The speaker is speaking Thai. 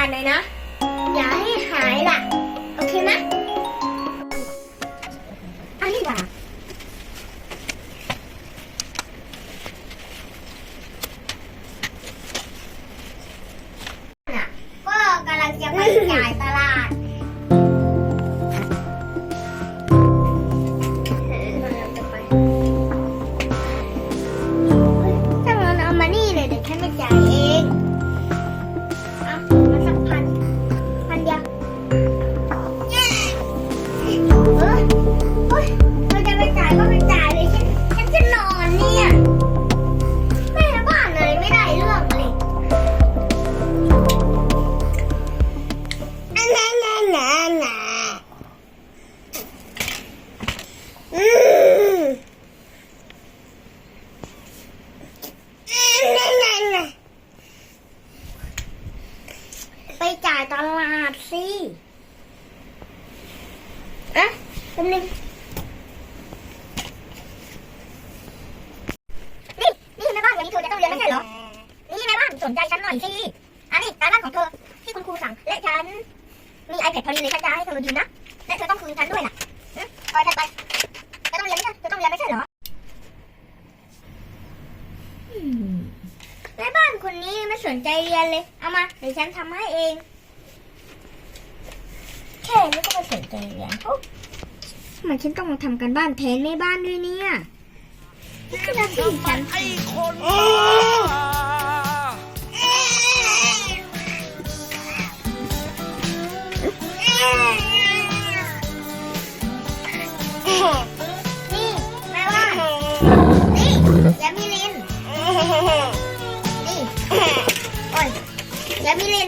าดหน่อยนะ อย่าให้หายล่ะ โอเคไหมอันนี้ล่ะก็กำลังจะไปจ่ายตลาด ยเราจะไปจ่ายก็ไปจ่ายเลยฉันฉันจะนอนเนี่ยแม่บ้านเลยไม่ได้เรื่องเลยอันนั้นน่ะน่ะน่ะอืมไปจ่ายตลาดสิอะแป๊บนึงนี่ นี่แม่บ้านวันนี้เธอจะต้องเรียนไม่ใช่เหรอ นใจฉันหน่อยสิ อันนี้การบ้านของเธอที่คุณครูสั่ง และฉัน มี iPad พอดีเลยฉันจะให้เธอดูนะ และเธอต้องคืนฉันด้วยน่ะไปไปไปเธอต้องเรียนไม่ใช่เธอต้องเรียนไม่ใช่เหรอแม่บ้านคนนี้ไม่สนใจเรียนเลย เอามาเดี๋ยวฉันทำให้เอง แค่นี้ก็ไม่สนใจเรียนโอ๊ะทำไมฉันต้องมาทำกันบ้านแทนแม่บ้านด้วยเนี่ยนี่คือหน้าที่ฉันไอ้คน นี่แม่บ้านนี่ยามิลินนี่ โอ้ยยามิลิน